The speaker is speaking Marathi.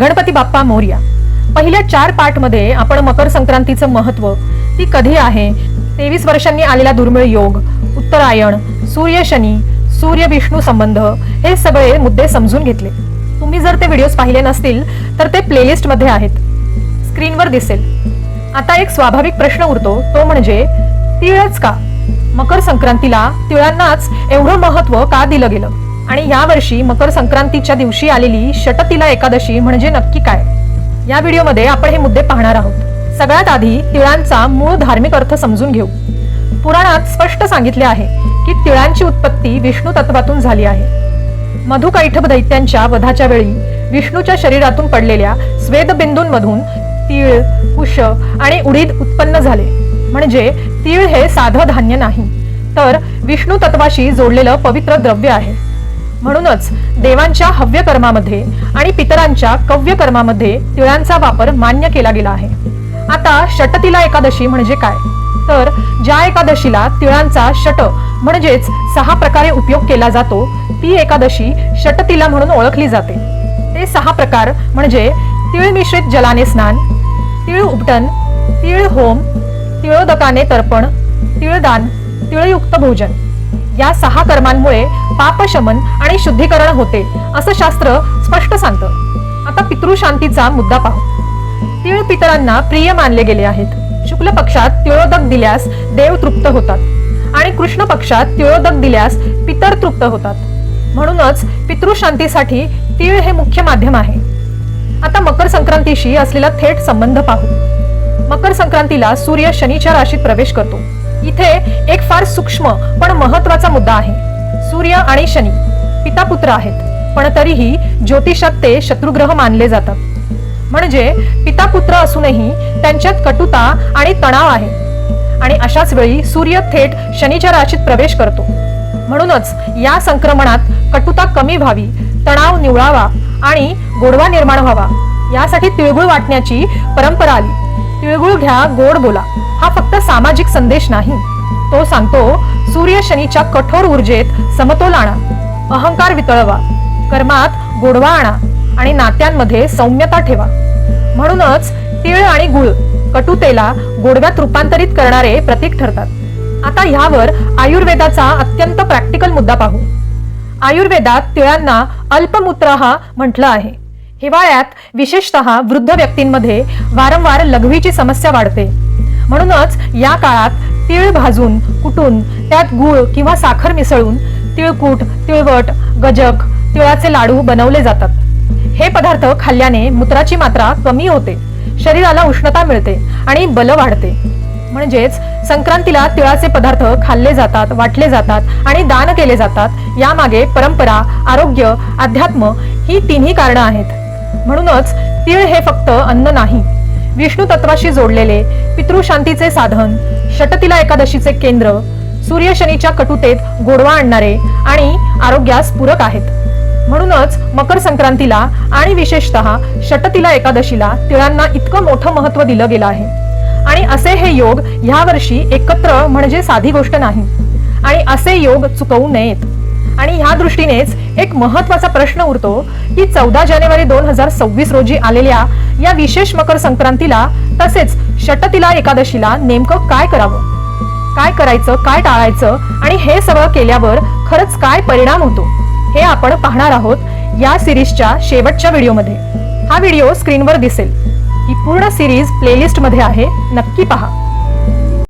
गणपती बाप्पा मोर्या. पहिल्या चार पार्टमध्ये आपण मकर संक्रांतीचं महत्त्व ती कधी आहे? तेवीस वर्षांनी आलेला दुर्मिळ योग उत्तरायण सूर्य शनी सूर्य विष्णू संबंध हे सगळे मुद्दे समजून घेतले. तुम्ही जर ते व्हिडिओज पाहिले नसतील तर ते प्लेलिस्टमध्ये आहेत. स्क्रीनवर दिसेल. आता एक स्वाभाविक प्रश्न उरतो तो म्हणजे तिळच का? मकर संक्रांतीला तिळांनाच एवढं महत्त्व का दिलं गेलं? आणि या वर्षी मकर संक्रांतीच्या दिवशी आलेली षटतिला एकादशी म्हणजे नक्की काय? या व्हिडिओमध्ये आपण हे मुद्दे पाहणार आहोत. सगळ्यात आधी तिळांचा मूळ धार्मिक अर्थ समजून घेऊ. पुराणात स्पष्ट सांगितले आहे की तिळांची उत्पत्ती विष्णू तत्वातून झाली आहे. मधुकैठभ दैत्यांच्या वधाच्या वेळी विष्णूच्या शरीरातून पडलेल्या स्वेदबिंदूंमधून तीळ कुश आणि उडीद उत्पन्न झाले. म्हणजे तीळ हे साधं धान्य नाही तर विष्णू तत्वाशी जोडलेलं पवित्र द्रव्य आहे. म्हणूनच देवांच्या हव्य कर्मामध्ये आणि पितरांच्या कव्य कर्मामध्ये तिळांचा वापर मान्य केला गेला आहे. आता षटतिला एकादशी म्हणजे काय? तर ज्या एकादशीला तिळांचा षट म्हणजेच सहा प्रकारे उपयोग केला जातो ती एकादशी षटतिला म्हणून ओळखली जाते. ते सहा प्रकार म्हणजे तिळ मिश्रित जलाने स्नान तिळ उपटन तिळ होम तिळोदकाने तर्पण तिळदान तिळयुक्त भोजन. या सहा कर्मांमुळे पापशमन आणि शुद्धीकरण होते असं शास्त्र स्पष्ट सांगतं. आता पितृशांतीचा मुद्दा पाहू. तीळ पितरांना प्रिय मानले गेले आहेत. शुक्ल पक्षात तिळोदक दिल्यास देव तृप्त होतात आणि कृष्ण पक्षात तिळोदक दिल्यास पितर तृप्त होतात. म्हणूनच पितृशांतीसाठी तीळ हे मुख्य माध्यम आहे. आता मकर संक्रांतीशी असलेला थेट संबंध पाहू. मकर संक्रांतीला सूर्य शनीच्या राशीत प्रवेश करतो. इथे एक फार सूक्ष्म पण महत्त्वाचा मुद्दा आहे. सूर्य आणि शनी पिता पुत्र आहेत पण तरीही ज्योतिषात ते शत्रुग्रह मानले जातात. म्हणजे पिता पुत्र असूनही त्यांच्यात कटुता आणि तणाव आहे. आणि अशाच वेळी सूर्य थेट शनीच्या राशीत प्रवेश करतो. म्हणूनच या संक्रमणात कटुता कमी व्हावी तणाव निवळावा आणि गोडवा निर्माण व्हावा यासाठी तिळगुळ वाटण्याची परंपरा आली. घ्या गोड बोला. हा फक्त सामाजिक संदेश नाही. तो सांगतो सूर्य शनीच्या कठोर ऊर्जेत समतोल आणा. अहंकार वितळवा. कर्मात गोडवा आणा आणि नात्यांमध्ये सौम्यता ठेवा. म्हणूनच तीळ आणि गुळ कटुतेला गोडव्यात रूपांतरित करणारे प्रतीक ठरतात. आता ह्यावर आयुर्वेदाचा अत्यंत प्रॅक्टिकल मुद्दा पाहू. आयुर्वेदात तिळांना अल्पमूत्रहा म्हटलं आहे. हिवाळ्यात विशेषतः वृद्ध व्यक्तींमध्ये वारंवार लघवीची समस्या वाढते. म्हणूनच या काळात तीळ भाजून कुटून त्यात गूळ किंवा साखर मिसळून तिळकूट तिळवट गजक तिळाचे लाडू बनवले जातात. हे पदार्थ खाल्ल्याने मूत्राची मात्रा कमी होते शरीराला उष्णता मिळते आणि बल वाढते. म्हणजेच संक्रांतीला तिळाचे पदार्थ खाल्ले जातात वाटले जातात आणि दान केले जातात. यामागे परंपरा आरोग्य अध्यात्म ही तिन्ही कारणं आहेत. म्हणूनच तीळ हे फक्त अन्न नाही. विष्णू तत्वाशी जोडलेले पितृशांतीचे साधन षटतिला एकादशीचे केंद्र सूर्य शनीच्या कटुतेत गोडवा आणणारे आणि आरोग्यास पूरक आहेत. म्हणूनच मकर संक्रांतीला आणि विशेषतः षटतिला एकादशीला तिळांना इतकं मोठं महत्त्व दिलं गेलं आहे. आणि असे हे योग ह्या वर्षी एकत्र म्हणजे साधी गोष्ट नाही. आणि असे योग चुकवू नयेत. आणि ह्या दृष्टीनेच एक महत्त्वाचा प्रश्न उरतो की चौदा जानेवारी दोन हजार सव्वीस रोजी आलेल्या या विशेष मकर संक्रांतीला तसेच षटतिला एकादशीला नेमकं काय करावं? काय करायचं? काय टाळायचं? आणि हे सगळं केल्यावर खरंच काय परिणाम होतो? हे आपण पाहणार आहोत या सिरीजच्या शेवटच्या व्हिडिओमध्ये. हा व्हिडिओ स्क्रीनवर दिसेल. ही पूर्ण सिरीज प्लेलिस्टमध्ये आहे. नक्की पहा.